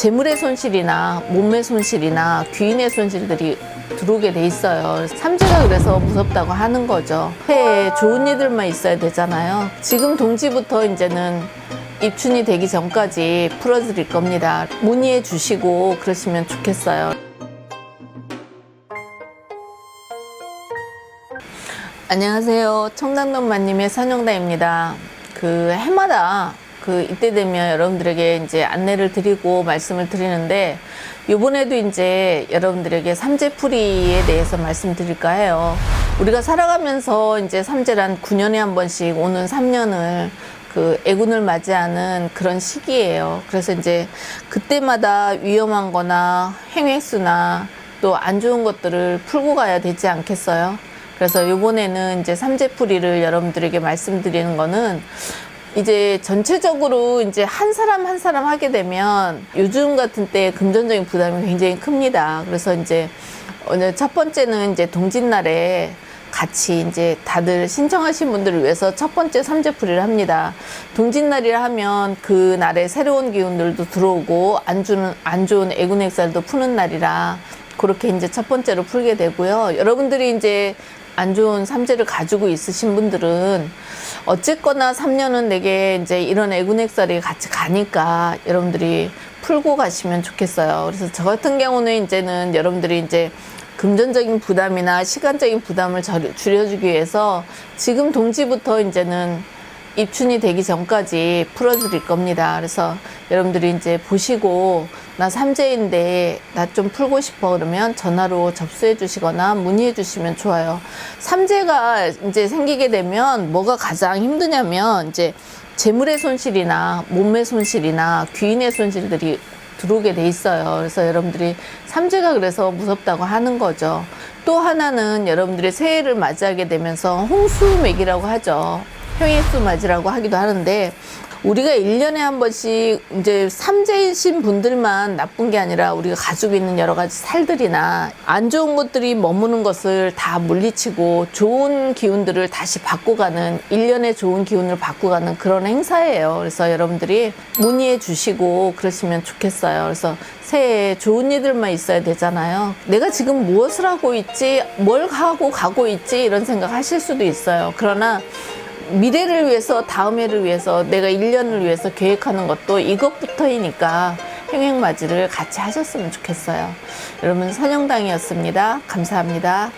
재물의 손실이나 몸의 손실이나 귀인의 손실들이 들어오게 돼 있어요. 삼재가 그래서 무섭다고 하는 거죠. 해에 좋은 일들만 있어야 되잖아요. 지금 동지부터 이제는 입춘이 되기 전까지 풀어드릴 겁니다. 문의해 주시고 그러시면 좋겠어요. 안녕하세요. 청담동마님의 선영다입니다. 그 해마다 그 이때 되면 여러분들에게 이제 안내를 드리고 말씀을 드리는데 이번에도 이제 여러분들에게 삼재풀이에 대해서 말씀드릴까 해요. 우리가 살아가면서 이제 삼재란 9년에 한 번씩 오는 3년을 그 애군을 맞이하는 그런 시기예요. 그래서 이제 그때마다 위험한 거나 행획수나 또 안 좋은 것들을 풀고 가야 되지 않겠어요? 그래서 요번에는 이제 삼재풀이를 여러분들에게 말씀드리는 거는 이제 전체적으로 이제 한 사람 한 사람 하게 되면 요즘 같은 때 금전적인 부담이 굉장히 큽니다. 그래서 이제 오늘 첫 번째는 이제 동짓날에 같이 이제 다들 신청하신 분들을 위해서 첫 번째 삼재풀이를 합니다. 동짓날이라 하면 그 날에 새로운 기운들도 들어오고 안 주는 안 좋은 애군액살도 푸는 날이라 그렇게 이제 첫 번째로 풀게 되고요. 여러분들이 이제 안 좋은 삼재를 가지고 있으신 분들은 어쨌거나 3년은 내게 이제 이런 애군액살이 같이 가니까 여러분들이 풀고 가시면 좋겠어요. 그래서 저 같은 경우는 이제는 여러분들이 이제 금전적인 부담이나 시간적인 부담을 절- 줄여주기 위해서 지금 동지부터 이제는 입춘이 되기 전까지 풀어드릴 겁니다. 그래서 여러분들이 이제 보시고 나 삼재인데 나 좀 풀고 싶어 그러면 전화로 접수해 주시거나 문의해 주시면 좋아요. 삼재가 이제 생기게 되면 뭐가 가장 힘드냐면 이제 재물의 손실이나 몸의 손실이나 귀인의 손실들이 들어오게 돼 있어요. 그래서 여러분들이 삼재가 그래서 무섭다고 하는 거죠. 또 하나는 여러분들이 새해를 맞이하게 되면서 홍수맥이라고 하죠. 평행수 맞이라고 하기도 하는데 우리가 일년에한 번씩 이제 삼재이신 분들만 나쁜 게 아니라 우리가 가지고 있는 여러 가지 살들이나 안 좋은 것들이 머무는 것을 다 물리치고 좋은 기운들을 다시 바꿔가는 일년의 좋은 기운을 바꿔가는 그런 행사예요. 그래서 여러분들이 문의해 주시고 그러시면 좋겠어요. 그래서 새해에 좋은 일들만 있어야 되잖아요. 내가 지금 무엇을 하고 있지, 뭘 하고 가고 있지 이런 생각 하실 수도 있어요. 그러나 미래를 위해서 다음 해를 위해서 내가 1년을 위해서 계획하는 것도 이것부터이니까 행행맞이를 같이 하셨으면 좋겠어요. 여러분 선영당이었습니다. 감사합니다.